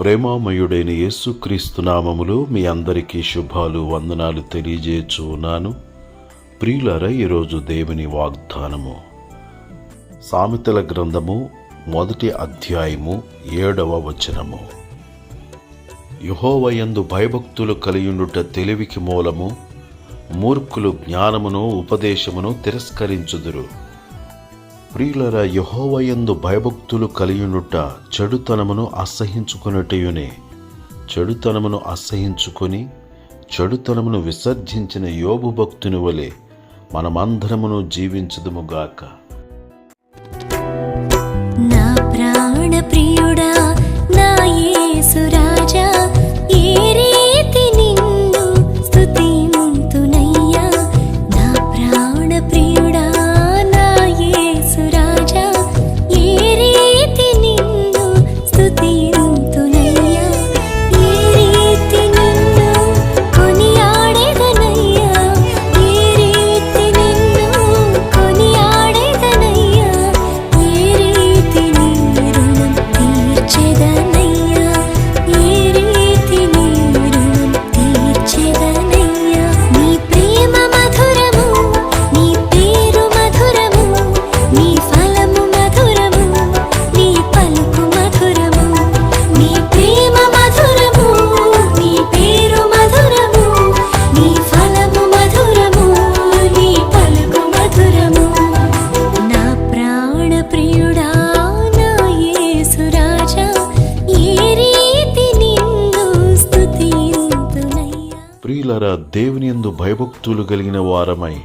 ప్రేమామయుడైన యేసుక్రీస్తు నామములో మీ అందరికీ శుభాలు వందనాలు తెలియజేయచున్నాను ప్రియులర ఈరోజు దేవుని వాగ్దానము. సామెతల గ్రంథము మొదటి అధ్యాయము ఏడవ వచనము. యహోవయందు భయభక్తులు కలియుండుట తెలివికి మూలము మూర్ఖులు జ్ఞానమును ఉపదేశమును తిరస్కరించుదురు. ప్రియులర యహోవయందు భయభక్తులు కలియునుట చెడుతనమును అసహించుకున్నట్టుయునే చెడుతనమును అసహించుకొని చెడుతనమును విసర్జించిన యోబు భక్తుని వలె మనమందరమును జీవించదుముగాక నా ప్రాణ ప్రియుడా ప్రియులరా దేవుని యందు భయభక్తులు కలిగిన వారమై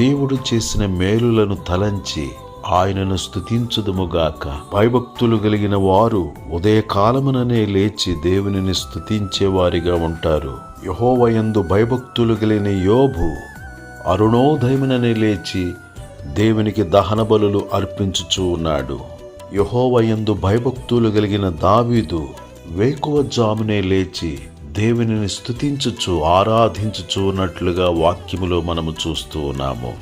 దేవుడు చేసిన మేలులను తలంచి ఆయనను స్థుతించుదుముగాక భయభక్తులు కలిగిన వారు ఉదయకాలముననే లేచి దేవునిని స్థుతించేవారిగా ఉంటారు. యహోవయందు భయభక్తులు కలిగిన యోబు అరుణోదయముననే లేచి దేవునికి దహన బలులు అర్పించుచూ ఉన్నాడు. యహోవయందు భయభక్తులు కలిగిన దావీదు వేకువ జామునే లేచి దేవునిని స్థుతించుచు ఆరాధించుచున్నట్లుగా వాక్యములో మనము చూస్తూ ఉన్నాము.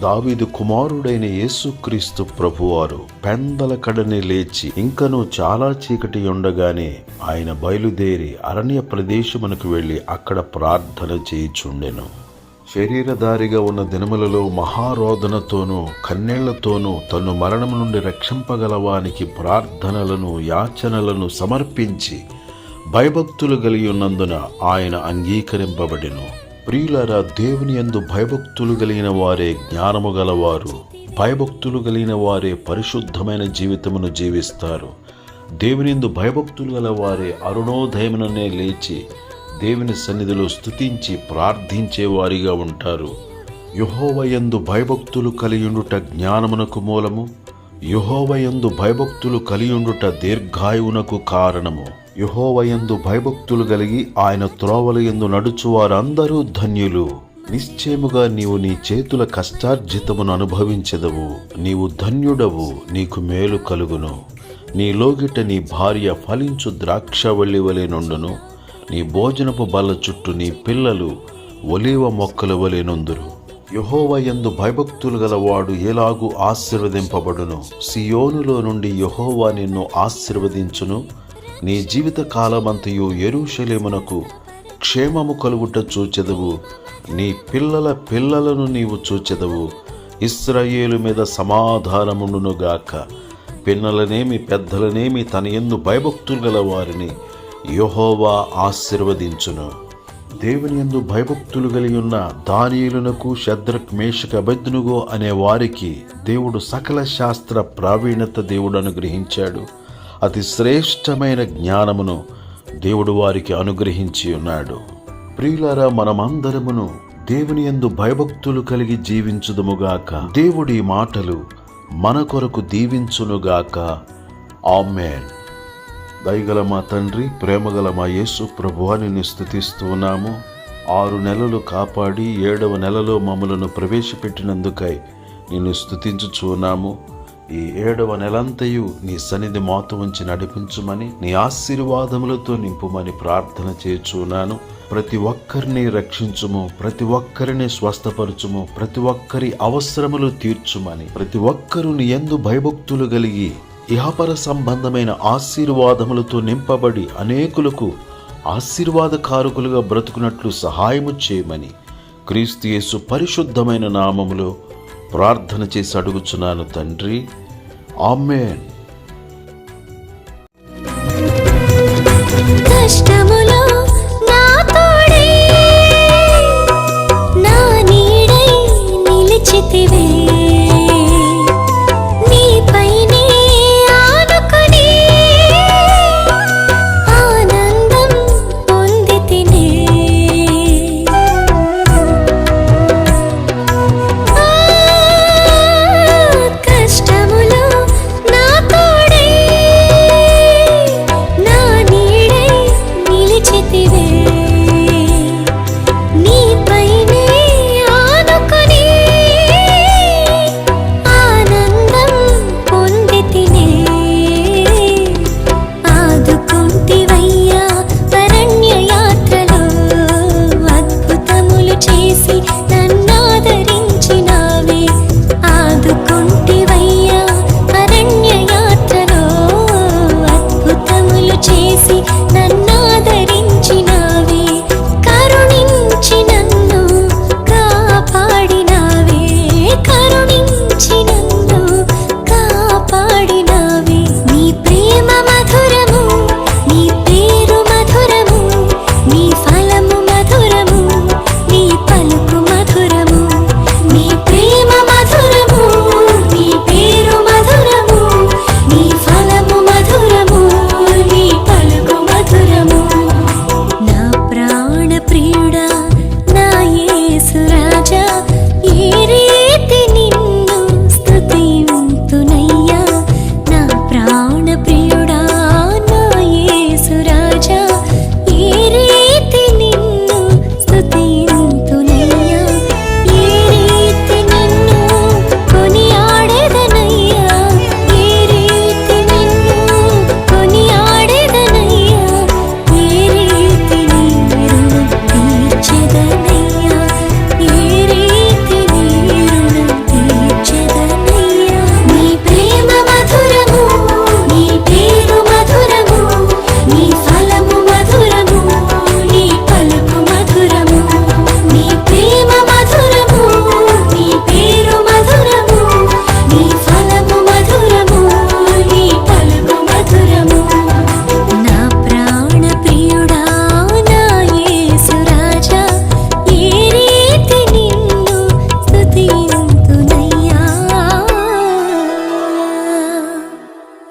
దావీదు కుమారుడైన యేసుక్రీస్తు ప్రభువారు పెందల కడని లేచి ఇంకనూ చాలా చీకటి ఉండగానే ఆయన బయలుదేరి అరణ్య ప్రదేశమునకు వెళ్ళి అక్కడ ప్రార్థన చేయుచుండెను. శరీరధారిగా ఉన్న దినములలో మహారోధనతోనూ కన్నెళ్ళతోనూ తను మరణం నుండి రక్షింపగలవానికి ప్రార్థనలను యాచనలను సమర్పించి భయభక్తులు కలిగి ఉన్నందున ఆయన అంగీకరింపబడెను. ప్రియులరా దేవుని ఎందు భయభక్తులు కలిగిన వారే జ్ఞానము గలవారు. భయభక్తులు కలిగిన వారే పరిశుద్ధమైన జీవితమును జీవిస్తారు. దేవునిందు భయభక్తులు గల వారే అరుణోదయముననే లేచి దేవుని సన్నిధిలో స్థుతించి ప్రార్థించే వారిగా ఉంటారు. యహోవయందు భయభక్తులు కలియుండుట జ్ఞానమునకు మూలము. యహోవయందు భయభక్తులు కలియుండుట దీర్ఘాయువునకు కారణము. యహోవయందు భయభక్తులు కలిగి ఆయన త్రోవల ఎందు నడుచువారందరూ ధన్యులు. నిశ్చయముగా నీవు నీ చేతుల కష్టార్జితమును అనుభవించెదవు. నీవు ధన్యుడవు నీకు మేలు కలుగును. నీ లోగిట నీ భార్య ఫలించు ద్రాక్షవల్లి వలె నుండును. నీ భోజనపు బల్ల చుట్టూ నీ పిల్లలు ఒలీవ మొక్కల వలె యహోవ యహోవయందు భయభక్తులు గలవాడు ఎలాగూ ఆశీర్వదింపబడును. సియోనులో నుండి యహోవా నిన్ను ఆశీర్వదించును. నీ జీవిత కాలమంతయు ఎరుషలేమునకు క్షేమము కలుగుట చూచెదవు నీ పిల్లల పిల్లలను నీవు చూచెదవు ఇస్రాయేలు మీద సమాధానముండునుగాక పిన్నలనేమి పెద్దలనేమి తన ఎందు భయభక్తులు గల వారిని యహోవా ఆశీర్వదించును. దేవుని ఎందు భయభక్తులు కలిగి ఉన్న దానియులకు శద్రక్ మేషక అభద్నుగో అనే వారికి దేవుడు సకల శాస్త్ర ప్రావీణ్యత దేవుడు అనుగ్రహించాడు అతి శ్రేష్టమైన జ్ఞానమును దేవుడు వారికి అనుగ్రహించి ఉన్నాడు. ప్రియులారా మనమందరమును దేవుని యందు భయభక్తులు కలిగి జీవించుదుముగాక. దేవుడి మాటలు మన కొరకు దీవించునుగాక. ఆమెన్. దయగల మా తండ్రి ప్రేమగల మా యేసు ప్రభువాని స్థుతిస్తున్నాము ఆరు నెలలు కాపాడి ఏడవ నెలలో మమ్మలను ప్రవేశపెట్టినందుకై నిన్ను స్థుతించుచున్నాము ఈ ఏడవ నెలంతయు నీ సన్నిధి మాత ఉంచి నడిపించుమని నీ ఆశీర్వాదములతో నింపుమని ప్రార్థన చేచున్నాను ప్రతి ఒక్కరిని రక్షించుము ప్రతి ఒక్కరిని స్వస్థపరచుము ప్రతి ఒక్కరి అవసరములు తీర్చుమని ప్రతి ఒక్కరూ నీ ఎందు భయభక్తులు కలిగి ఇహపర సంబంధమైన ఆశీర్వాదములతో నింపబడి అనేకులకు ఆశీర్వాదకారకులుగా బ్రతుకున్నట్లు సహాయము చేయమని క్రీస్తు యేసు పరిశుద్ధమైన నామములో ప్రార్థన చేసి అడుగుచున్నాను తండ్రి. ఆమెన్. కష్టము பிராண பிரியம்